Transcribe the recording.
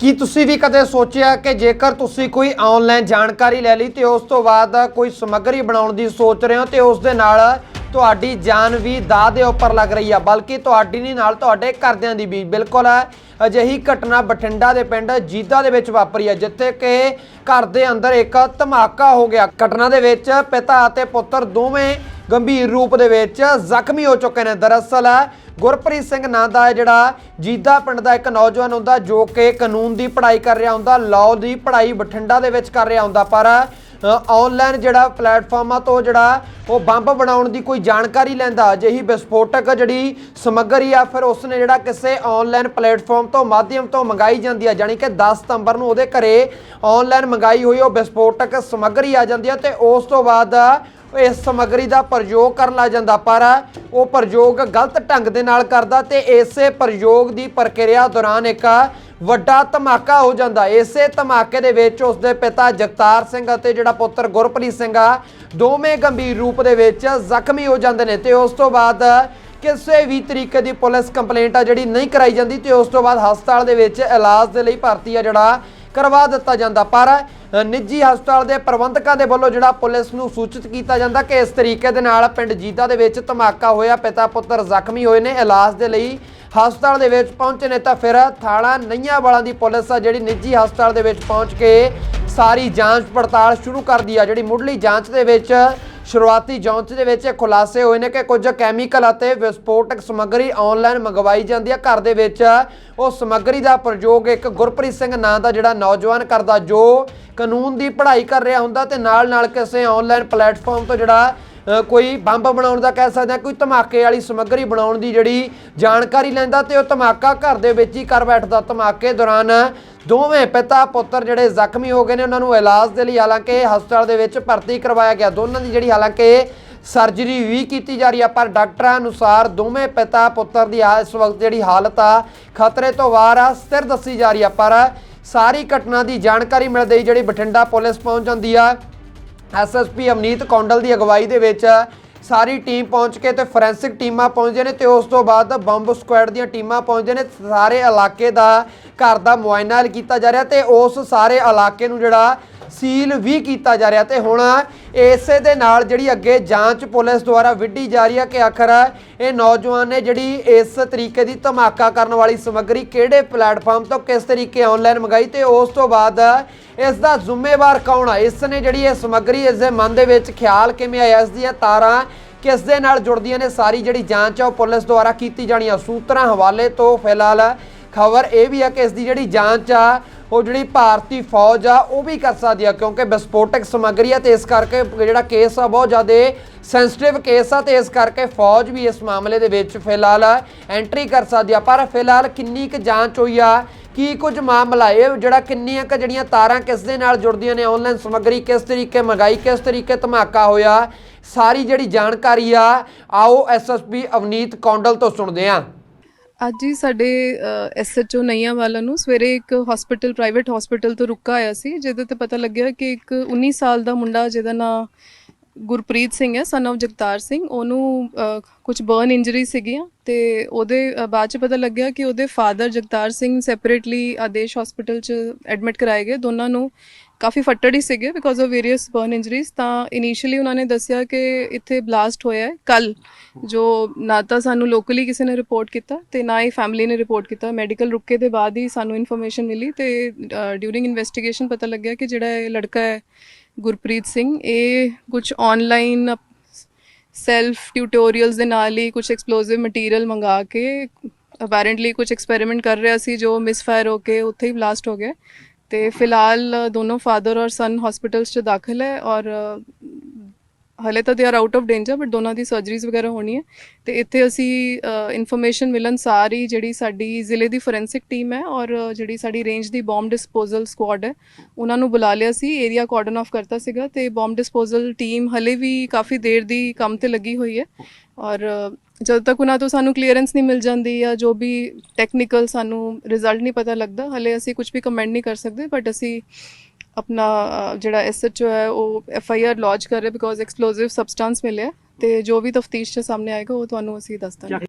ਕੀ ਤੁਸੀਂ ਵੀ ਕਦੇ ਸੋਚਿਆ ਕਿ ਜੇਕਰ ਤੁਸੀਂ ਕੋਈ ਆਨਲਾਈਨ ਜਾਣਕਾਰੀ ਲੈ ਲਈ ਤੇ ਉਸ ਤੋਂ ਬਾਅਦ ਕੋਈ ਸਮੱਗਰੀ ਬਣਾਉਣ ਦੀ ਸੋਚ ਰਹੇ ਹੋ ਤੇ ਉਸ ਦੇ ਨਾਲ ਤੁਹਾਡੀ ਜਾਨ ਵੀ ਦਾਅ ਦੇ ਉੱਪਰ ਲੱਗ ਰਹੀ ਆ, ਬਲਕਿ ਤੁਹਾਡੀ ਨਹੀਂ, ਨਾਲ ਤੁਹਾਡੇ ਘਰਦਿਆਂ ਦੀ ਵੀ ਬਿਲਕੁਲ ਅਜਿਹੀ ਘਟਨਾ ਬਠਿੰਡਾ ਦੇ ਪਿੰਡ ਜੀਦਾ ਦੇ ਵਿੱਚ ਵਾਪਰੀ ਹੈ ਜਿੱਥੇ ਕਿ ਘਰ ਦੇ ਅੰਦਰ ਇੱਕ ਧਮਾਕਾ ਹੋ ਗਿਆ। ਘਟਨਾ ਦੇ ਵਿੱਚ ਪਿਤਾ ਅਤੇ ਪੁੱਤਰ ਦੋਵੇਂ ਗੰਭੀਰ ਰੂਪ ਦੇ ਵਿੱਚ ਜ਼ਖਮੀ ਹੋ ਚੁੱਕੇ ਨੇ। ਦਰਅਸਲ ਗੁਰਪ੍ਰੀਤ ਸਿੰਘ ਨਾਂ ਦਾ ਜਿਹੜਾ ਜੀਦਾ ਪਿੰਡ ਦਾ ਇੱਕ ਨੌਜਵਾਨ ਹੁੰਦਾ ਜੋ ਕਿ ਕਾਨੂੰਨ ਦੀ ਪੜ੍ਹਾਈ ਕਰ ਰਿਹਾ ਹੁੰਦਾ ਲਾਅ ਦੀ ਪੜ੍ਹਾਈ ਬਠਿੰਡਾ ਦੇ ਵਿੱਚ ਕਰ ਰਿਹਾ ਹੁੰਦਾ, ਪਰ ਆਨਲਾਈਨ ਜਿਹੜਾ ਪਲੇਟਫਾਰਮਾਂ ਤੋਂ ਜਿਹੜਾ ਉਹ ਬੰਬ ਬਣਾਉਣ ਦੀ ਕੋਈ ਜਾਣਕਾਰੀ ਲੈਂਦਾ, ਅਜਿਹੀ ਵਿਸਫੋਟਕ ਜਿਹੜੀ ਸਮੱਗਰੀ ਆ, ਫਿਰ ਉਸਨੇ ਜਿਹੜਾ ਕਿਸੇ ਆਨਲਾਈਨ ਪਲੇਟਫਾਰਮ ਤੋਂ ਮਾਧਿਅਮ ਤੋਂ ਮੰਗਾਈ ਜਾਂਦੀ ਆ ਜਾਨੀ ਕਿ 10 ਸਤੰਬਰ ਨੂੰ ਉਹਦੇ ਘਰੇ ਆਨਲਾਈਨ ਮੰਗਾਈ ਹੋਈ ਉਹ ਵਿਸਫੋਟਕ ਸਮੱਗਰੀ ਆ ਜਾਂਦੀ ਆ ਤੇ ਉਸ ਤੋਂ ਬਾਅਦ ਇਸ ਸਮੱਗਰੀ ਦਾ ਪ੍ਰਯੋਗ ਕਰਨ ਲੱਗ ਜਾਂਦਾ, ਪਰ ਉਹ ਪ੍ਰਯੋਗ ਗਲਤ ਢੰਗ ਦੇ ਨਾਲ ਕਰਦਾ ਤੇ ਇਸੇ ਪ੍ਰਯੋਗ ਦੀ ਪ੍ਰਕਿਰਿਆ ਦੌਰਾਨ ਇੱਕ ਵੱਡਾ ਧਮਾਕਾ ਹੋ ਜਾਂਦਾ। ਇਸੇ ਧਮਾਕੇ ਦੇ ਵਿੱਚ ਉਸਦੇ ਪਿਤਾ ਜਗਤਾਰ ਸਿੰਘ ਅਤੇ ਜਿਹੜਾ ਪੁੱਤਰ ਗੁਰਪ੍ਰੀਤ ਸਿੰਘ ਆ, ਦੋਵੇਂ ਗੰਭੀਰ ਰੂਪ ਦੇ ਵਿੱਚ ਜ਼ਖਮੀ ਹੋ ਜਾਂਦੇ ਨੇ ਤੇ ਉਸ ਤੋਂ ਬਾਅਦ ਕਿਸੇ ਵੀ ਤਰੀਕੇ ਦੀ ਪੁਲਿਸ ਕੰਪਲੇਂਟ ਆ ਜਿਹੜੀ ਨਹੀਂ ਕਰਾਈ ਜਾਂਦੀ ਤੇ ਉਸ ਤੋਂ ਬਾਅਦ ਹਸਪਤਾਲ ਦੇ ਵਿੱਚ ਇਲਾਜ ਦੇ ਲਈ ਭਰਤੀ ਆ ਜਿਹੜਾ ਕਰਵਾ ਦਿੱਤਾ ਜਾਂਦਾ। ਪਰ ਨਿੱਜੀ ਹਸਪਤਾਲ ਦੇ ਪ੍ਰਬੰਧਕਾਂ ਦੇ ਵੱਲੋਂ ਜਿਹੜਾ ਪੁਲਿਸ ਨੂੰ ਸੂਚਿਤ ਕੀਤਾ ਜਾਂਦਾ ਕਿ ਇਸ ਤਰੀਕੇ ਦੇ ਨਾਲ ਪਿੰਡ ਜੀਤਾ ਦੇ ਵਿੱਚ ਧਮਾਕਾ ਹੋਇਆ, ਪਿਤਾ ਪੁੱਤਰ ਜ਼ਖਮੀ ਹੋਏ ਨੇ। ਇਲਾਜ ਦੇ ਲਈ ਹਸਪਤਾਲ ਦੇ ਵਿੱਚ ਪਹੁੰਚੇ ਨੇ ਤਾਂ ਫਿਰ ਥਾਣਾ ਨਈਆਂ ਵਾਲਾਂ ਦੀ ਪੁਲਿਸ ਆ, ਜਿਹੜੀ ਨਿੱਜੀ ਹਸਪਤਾਲ ਦੇ ਵਿੱਚ ਪਹੁੰਚ ਕੇ ਸਾਰੀ ਜਾਂਚ ਪੜਤਾਲ ਸ਼ੁਰੂ ਕਰਦੀ ਆ। ਜਿਹੜੀ ਮੁੱਢਲੀ ਜਾਂਚ ਦੇ ਵਿੱਚ, ਸ਼ੁਰੂਆਤੀ ਜਾਂਚ ਦੇ ਵਿੱਚ ਇਹ ਖੁਲਾਸੇ ਹੋਏ ਨੇ ਕਿ ਕੁਝ ਕੈਮੀਕਲ ਅਤੇ ਵਿਸਫੋਟਕ ਸਮੱਗਰੀ ਆਨਲਾਈਨ ਮੰਗਵਾਈ ਜਾਂਦੀ ਹੈ ਘਰ ਦੇ ਵਿੱਚ ਉਹ ਸਮੱਗਰੀ ਦਾ ਪ੍ਰਯੋਗ ਇੱਕ ਗੁਰਪ੍ਰੀਤ ਸਿੰਘ ਨਾਂ ਦਾ ਜਿਹੜਾ ਨੌਜਵਾਨ ਕਰਦਾ, ਜੋ ਕਾਨੂੰਨ ਦੀ ਪੜ੍ਹਾਈ ਕਰ ਰਿਹਾ ਹੁੰਦਾ ਤੇ ਨਾਲ ਨਾਲ ਕਿਸੇ ਆਨਲਾਈਨ ਪਲੇਟਫਾਰਮ ਤੋਂ ਜਿਹੜਾ ਕੋਈ ਬੰਬ ਬਣਾਉਣ ਦਾ ਕਹਿ ਸਕਦੇ ਹਾਂ, ਕੋਈ ਧਮਾਕੇ ਵਾਲੀ ਸਮੱਗਰੀ ਬਣਾਉਣ ਦੀ ਜਿਹੜੀ ਜਾਣਕਾਰੀ ਲੈਂਦਾ ਤੇ ਉਹ ਧਮਾਕਾ ਘਰ ਦੇ ਵਿੱਚ ਹੀ ਕਰ ਬੈਠਦਾ ਧਮਾਕੇ ਦੌਰਾਨ ਦੋਵੇਂ ਪਿਤਾ ਪੁੱਤਰ ਜਿਹੜੇ ਜ਼ਖਮੀ ਹੋ ਗਏ ਨੇ, ਉਹਨਾਂ ਨੂੰ ਇਲਾਜ ਦੇ ਲਈ ਹਾਲਾਂਕਿ ਹਸਪਤਾਲ ਦੇ ਵਿੱਚ ਭਰਤੀ ਕਰਵਾਇਆ ਗਿਆ। ਦੋਨਾਂ ਦੀ ਜਿਹੜੀ ਹਾਲਾਂਕਿ ਸਰਜਰੀ ਵੀ ਕੀਤੀ ਜਾ ਰਹੀ ਆ, ਪਰ ਡਾਕਟਰਾਂ ਅਨੁਸਾਰ ਦੋਵੇਂ ਪਿਤਾ ਪੁੱਤਰ ਦੀ ਆ, ਇਸ ਵਕਤ ਜਿਹੜੀ ਹਾਲਤ ਆ, ਖਤਰੇ ਤੋਂ ਬਾਹਰ ਆ, ਸਥਿਰ ਦੱਸੀ ਜਾ ਰਹੀ ਆ, ਪਰ ਸਾਰੀ ਘਟਨਾ ਦੀ ਜਾਣਕਾਰੀ ਮਿਲਦੇ ਹੀ ਜਿਹੜੀ ਬਠਿੰਡਾ ਪੁਲਿਸ ਪਹੁੰਚ ਜਾਂਦੀ ਆ। ਐਸਐਸਪੀ ਅਮਨੀਤ ਕੌਂਡਲ ਦੀ ਅਗਵਾਈ ਦੇ ਵਿੱਚ ਸਾਰੀ ਟੀਮ ਪਹੁੰਚ ਕੇ ਤੇ ਫੋਰੈਂਸਿਕ ਟੀਮਾਂ ਪਹੁੰਚਦੇ ਨੇ ਤੇ ਉਸ ਤੋਂ ਬਾਅਦ ਬੰਬ ਸਕੁਐਡ ਦੀਆਂ ਟੀਮਾਂ ਪਹੁੰਚਦੇ ਨੇ। ਸਾਰੇ ਇਲਾਕੇ ਦਾ ਘਰ ਦਾ ਮੁਆਇਨਾ ਕੀਤਾ ਜਾ ਰਿਹਾ ਤੇ ਉਸ ਸਾਰੇ ਇਲਾਕੇ ਨੂੰ ਜਿਹੜਾ ਸੀਲ ਵੀ ਕੀਤਾ ਜਾ ਰਿਹਾ ਤੇ ਹੁਣ ਇਸੇ ਦੇ ਨਾਲ ਜਿਹੜੀ ਅੱਗੇ ਜਾਂਚ ਪੁਲਿਸ ਦੁਆਰਾ ਵਿੱਢੀ ਜਾ ਰਹੀ ਹੈ ਕਿ ਆਖਰ ਇਹ ਨੌਜਵਾਨ ਨੇ ਜਿਹੜੀ ਇਸ ਤਰੀਕੇ ਦੀ ਧਮਾਕਾ ਕਰਨ ਵਾਲੀ ਸਮੱਗਰੀ ਕਿਹੜੇ ਪਲੇਟਫਾਰਮ ਤੋਂ ਕਿਸ ਤਰੀਕੇ ਆਨਲਾਈਨ ਮੰਗਾਈ ਤੇ ਉਸ ਤੋਂ ਬਾਅਦ ਇਸ ਦਾ ਜ਼ਿੰਮੇਵਾਰ ਕੌਣ ਆ? ਇਸ ਨੇ ਜਿਹੜੀ ਇਹ ਸਮੱਗਰੀ ਇਸ ਦੇ ਮਨ ਦੇ ਵਿੱਚ ਖਿਆਲ ਕਿਵੇਂ ਆਇਆ ਇਸ ਦੀਆਂ ਤਾਰਾਂ ਕਿਸ ਦੇ ਨਾਲ ਜੁੜਦੀਆਂ ਨੇ? ਸਾਰੀ ਜਿਹੜੀ ਜਾਂਚ ਆ ਉਹ ਪੁਲਿਸ ਦੁਆਰਾ ਕੀਤੀ ਜਾਣੀ ਆ। ਸੂਤਰਾਂ ਹਵਾਲੇ ਤੋਂ ਫਿਲਹਾਲ ਖਬਰ ਇਹ ਵੀ ਆ ਕਿ ਇਸ ਦੀ ਜਿਹੜੀ ਜਾਂਚ ਆ ਉਹ ਜਿਹੜੀ ਭਾਰਤੀ ਫੌਜ ਆ, ਉਹ ਵੀ ਕਰ ਸਕਦੀ ਆ, ਕਿਉਂਕਿ ਵਿਸਫੋਟਕ ਸਮੱਗਰੀ ਆ ਤੇ ਇਸ ਕਰਕੇ ਜਿਹੜਾ ਕੇਸ ਆ, ਬਹੁਤ ਜ਼ਿਆਦਾ ਸੈਂਸਿਟਿਵ ਕੇਸ ਆ ਤੇ ਇਸ ਕਰਕੇ ਫੌਜ ਵੀ ਇਸ ਮਾਮਲੇ ਦੇ ਵਿੱਚ ਫਿਲਹਾਲ ਐਂਟਰੀ ਕਰ ਸਕਦੀ ਆ। ਪਰ ਫਿਲਹਾਲ ਕਿੰਨੀ ਕੁ ਜਾਂਚ ਹੋਈ ਆ, ਕੀ ਕੁਝ ਮਾਮਲਾ ਇਹ ਜਿਹੜਾ ਕਿੰਨੀਆਂ ਕੁ ਜਿਹੜੀਆਂ ਤਾਰਾਂ ਕਿਸ ਦੇ ਨਾਲ ਜੁੜਦੀਆਂ ਨੇ ਆਨਲਾਈਨ ਸਮੱਗਰੀ ਕਿਸ ਤਰੀਕੇ ਮੰਗਾਈ ਕਿਸ ਤਰੀਕੇ ਧਮਾਕਾ ਹੋਇਆ, ਸਾਰੀ ਜਿਹੜੀ ਜਾਣਕਾਰੀ ਆ, ਆਓ ਐਸਐਸਪੀ ਅਵਨੀਤ ਕੌਂਡਲ ਤੋਂ ਸੁਣਦੇ ਆ ਅੱਜ ਹੀ ਸਾਡੇ ਐਸਐਚਓ ਨਈਆਂ ਵਾਲਾ ਨੂੰ ਸਵੇਰੇ ਇੱਕ ਹਸਪੀਟਲ ਪ੍ਰਾਈਵੇਟ ਹਸਪੀਟਲ ਤੋਂ ਰੁਕਾ ਆਇਆ ਸੀ, ਜਿਹਦੇ ਤੇ ਪਤਾ ਲੱਗਿਆ ਕਿ ਇੱਕ 19 ਸਾਲ ਦਾ ਮੁੰਡਾ ਜਿਹਦਾ ਨਾਂ ਗੁਰਪ੍ਰੀਤ ਸਿੰਘ ਹੈ ਸਨ of ਜਗਤਾਰ ਸਿੰਘ। ਉਹਨੂੰ ਕੁਝ ਬਰਨ ਇੰਜਰੀ ਸੀਗੀਆਂ ਤੇ ਉਹਦੇ ਅ, ਬਾਅਦ ਚ ਪਤਾ ਲੱਗਿਆ ਕਿ ਉਹਦੇ father Jagtar Singh separately Adesh hospital ਚ ਐਡਮਿਟ ਕਰਾਏ ਗਏ। ਦੋਨਾਂ ਨੂੰ ਕਾਫੀ ਫੱਟੜ ਹੀ ਸੀਗੇ because of various burn injuries ਤਾਂ ਇਨੀਸ਼ੀਅਲੀ ਉਹਨਾਂ ਨੇ ਦੱਸਿਆ ਕਿ ਇੱਥੇ ਬਲਾਸਟ ਹੋਇਆ ਹੈ ਕੱਲ ਜੋ ਨਾ ਤਾਂ ਸਾਨੂੰ ਲੋਕਲੀ ਕਿਸੇ ਨੇ ਰਿਪੋਰਟ ਕੀਤਾ ਤੇ ਨਾ ਹੀ ਫੈਮਿਲੀ ਨੇ ਰਿਪੋਰਟ ਕੀਤਾ। ਮੈਡੀਕਲ ਰੁਕੇ ਦੇ ਬਾਅਦ ਹੀ ਸਾਨੂੰ ਇਨਫੋਰਮੇਸ਼ਨ ਮਿਲੀ ਤੇ ਡਿਊਰਿੰਗ ਇਨਵੈਸਟੀਗੇਸ਼ਨ ਪਤਾ ਲੱਗਿਆ ਕਿ ਜਿਹੜਾ ਇਹ ਲੜਕਾ ਹੈ ਗੁਰਪ੍ਰੀਤ ਸਿੰਘ, ਇਹ ਕੁਝ ਆਨਲਾਈਨ ਸੈਲਫ ਟਿਊਟੋਰੀਅਲਸ ਦੇ ਨਾਲ ਹੀ ਕੁਝ ਐਕਸਪਲੋਸਿਵ ਮਟੀਰੀਅਲ ਮੰਗਾ ਕੇ ਅਪੈਰੈਂਟਲੀ ਕੁਝ ਐਕਸਪੈਰੀਮੈਂਟ ਕਰ ਰਿਹਾ ਸੀ ਜੋ ਮਿਸਫਾਇਰ ਹੋ ਕੇ ਉੱਥੇ ਹੀ ਬਲਾਸਟ ਹੋ ਗਿਆ। ਤੇ ਫਿਲਹਾਲ ਦੋਨੋਂ ਫਾਦਰ ਔਰ ਸਨ ਹਸਪੀਟਲਸ 'ਚ ਦਾਖਲ ਹੈ ਔਰ ਹਲੇ ਤਾਂ they are out of danger but ਦੋਨਾਂ ਦੀ ਸਰਜਰੀਜ਼ ਵਗੈਰਾ ਹੋਣੀ ਹੈ। ਤੇ ਇੱਥੇ ਅਸੀਂ ਇਨਫੋਰਮੇਸ਼ਨ ਮਿਲਣ ਸਾਰੀ ਜਿਹੜੀ ਸਾਡੀ ਜ਼ਿਲ੍ਹੇ ਦੀ ਫੋਰੈਂਸਿਕ ਟੀਮ ਹੈ ਔਰ ਜਿਹੜੀ ਸਾਡੀ ਰੇਂਜ ਦੀ ਬੰਬ ਡਿਸਪੋਜ਼ਲ ਸਕੁਆਡ ਹੈ, ਉਹਨਾਂ ਨੂੰ ਬੁਲਾ ਲਿਆ ਸੀ। ਏਰੀਆ ਕਾਰਡਨ ਆਫ ਕਰਤਾ ਸੀਗਾ ਤੇ ਬੰਬ ਡਿਸਪੋਜ਼ਲ ਟੀਮ ਹਲੇ ਵੀ ਕਾਫੀ ਦੇਰ ਦੀ ਕੰਮ ਤੇ ਲੱਗੀ ਹੋਈ ਹੈ। ਔਰ ਜਦੋਂ ਤੱਕ ਉਹਨਾਂ ਤੋਂ ਸਾਨੂੰ ਕਲੀਅਰੈਂਸ ਨਹੀਂ ਮਿਲ ਜਾਂਦੀ ਜਾਂ ਜੋ ਵੀ ਟੈਕਨੀਕਲ ਸਾਨੂੰ ਰਿਜ਼ਲਟ ਨਹੀਂ ਪਤਾ ਲੱਗਦਾ, ਹਲੇ ਅਸੀਂ ਕੁਝ ਵੀ ਕਮੈਂਟ ਨਹੀਂ ਕਰ ਸਕਦੇ ਬਟ ਅਸੀਂ ਆਪਣਾ ਅ, ਜਿਹੜਾ ਐਸਐਚਓ ਹੈ ਉਹ ਐਫ ਆਈ ਆਰ ਲੌਂਚ ਕਰ ਰਿਹਾ ਬਿਕੋਜ਼ ਐਕਸਪਲੋਸਿਵ ਸਬਸਟੈਂਸ ਮਿਲਿਆ ਤੇ ਜੋ ਵੀ ਤਫਤੀਸ਼ ਚ ਸਾਹਮਣੇ ਆਏਗਾ ਉਹ ਤੁਹਾਨੂੰ ਅਸੀਂ ਦੱਸ ਦਾਂਗੇ।